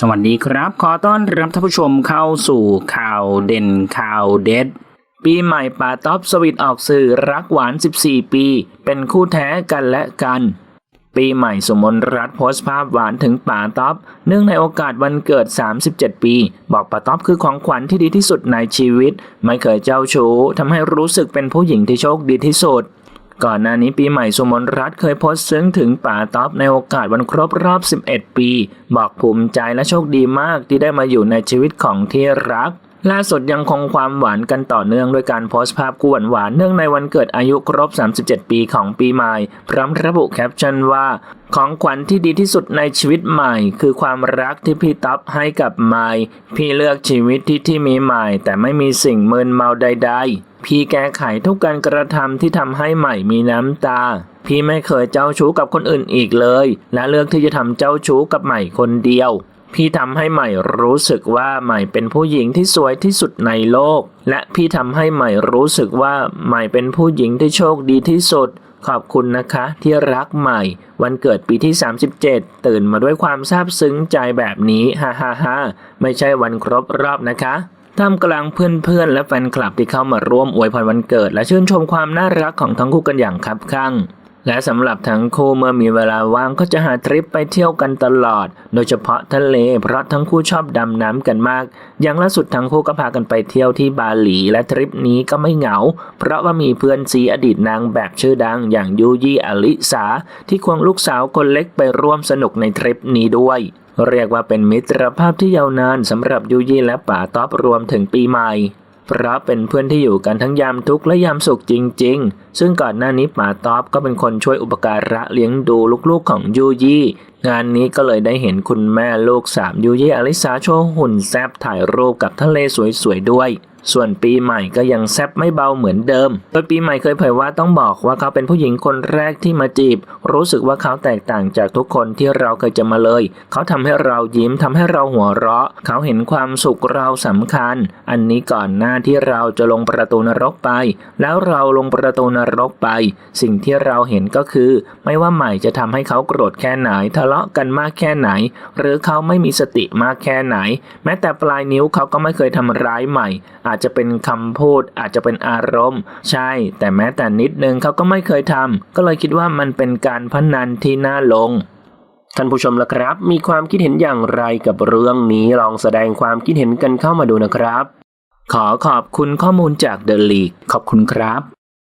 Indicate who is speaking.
Speaker 1: สวัสดีครับ ขอต้อนรับท่านผู้ชมเข้าสู่ข่าวเด่นข่าวเด็ด ปีใหม่ป่าต๊อบสวิตออกสื่อรักหวาน 14 ปี เป็นคู่แท้กันและกัน ปีใหม่สมนรัตน์โพสต์ภาพหวานถึงป่าต๊อบเนื่องในโอกาสวันเกิด 37 ปี บอกป่าต๊อบคือของขวัญที่ดีที่สุดในชีวิต ไม่เคยเจ้าชู้ทำให้รู้สึกเป็นผู้หญิงที่โชคดีที่สุด ก่อนหน้านี้ปีใหม่สุมนรัตน์เคยโพสต์ซึ้งถึงป่าท็อปในโอกาสวันครบรอบ 11 ปี บอกภูมิใจและโชคดีมากที่ได้มาอยู่ในชีวิตของที่รัก ล่าสุดยังคงความหวานกันต่อเนื่องด้วยการโพสต์ภาพกวนหวานเนื่องในวันเกิดอายุครบ 37 ปีของปีใหม่ พร้อมระบุแคปชั่นว่า ของขวัญที่ดีที่สุดในชีวิตใหม่ คือความรักที่พี่ต๊อบให้กับไมค์พี่เลือกชีวิตที่ที่มีใหม่ แต่ไม่มีสิ่งมึนเมาใด ๆ พี่แก้ไขทุกการกระทำที่ทำให้ใหม่มีน้ำตาพี่ไม่เคยเจ้าชู้กับคนอื่นอีกเลย และเลือกที่จะทำเจ้าชู้กับใหม่คนเดียว พี่ทำให้ใหม่รู้สึกว่าใหม่เป็นผู้หญิงที่สวยที่สุดในโลก และพี่ทำให้ใหม่รู้สึกว่าใหม่เป็นผู้หญิงที่โชคดีที่สุด ขอบคุณนะคะที่รักใหม่ วันเกิดปีที่ 37 ตื่นมาด้วยความซาบซึ้งใจแบบนี้ฮ่าฮ่าฮ่าไม่ใช่วันครบรอบนะคะท่ามกลางเพื่อนๆ และแฟนคลับที่เข้ามาร่วมอวยพรวันเกิด และชื่นชมความน่ารักของทั้งคู่กันอย่างคับคั่ง และสำหรับทั้งคู่เมื่อมีเวลาว่างก็จะหาทริปไปเที่ยวกันตลอด โดยเฉพาะทะเล เพราะทั้งคู่ชอบดำน้ำกันมาก อย่างล่าสุดทั้งคู่ก็พากันไปเที่ยวที่บาหลี และทริปนี้ก็ไม่เหงา เพราะว่ามีเพื่อนซีอดีตนางแบบชื่อดังอย่างยูยี่อลิสา ที่ควงลูกสาวคนเล็กไปร่วมสนุกในทริปนี้ด้วยเรียกว่าเป็นมิตรภาพที่ยาวนานสำหรับยูยี่และป๋าต๊อบรวมถึงปีใหม่ พราะเป็นเพื่อนที่อยู่กันทั้งยามทุกข์และยามสุขจริง ๆ ซึ่งก่อนหน้านี้ป๋าต๊อบก็เป็นคนช่วยอุปการะเลี้ยงดูลูกๆของยูยี่ งานนี้ก็เลยได้เห็นคุณแม่ลูกสามยูยี่อลิสาโชว์หุ่นแซบถ่ายรูปกับทะเลสวยๆด้วย ส่วนปีใหม่ก็ยังแซบไม่เบาเหมือนเดิม โดยปีใหม่เคยเผยว่าต้องบอกว่าเขาเป็นผู้หญิงคนแรกที่มาจีบ รู้สึกว่าเขาแตกต่างจากทุกคนที่เราเคยจะมาเลย เขาทำให้เรายิ้มทำให้เราหัวเราะ เขาเห็นความสุขเราสำคัญ อันนี้ก่อนหน้าที่เราจะลงประตูนรกไป แล้วเราลงประตูนรกไป สิ่งที่เราเห็นก็คือ ไม่ว่าใหม่จะทำให้เขาโกรธแค่ไหน ทะเลาะกันมากแค่ไหน หรือเขาไม่มีสติมากแค่ไหน แม้แต่ปลายนิ้วเขาก็ไม่เคยทำร้ายใหม่อาจจะเป็นคำพูด อาจจะเป็นอารมณ์ ใช่ แต่แม้แต่นิดนึงเขาก็ไม่เคยทำก็เลยคิดว่ามันเป็นการพนันที่น่าลงท่านผู้ชมละครับ มีความคิดเห็นอย่างไรกับเรื่องนี้ลองแสดงความคิดเห็นกันเข้ามาดูนะครับ ขอขอบคุณข้อมูลจาก The League ขอบคุณครับ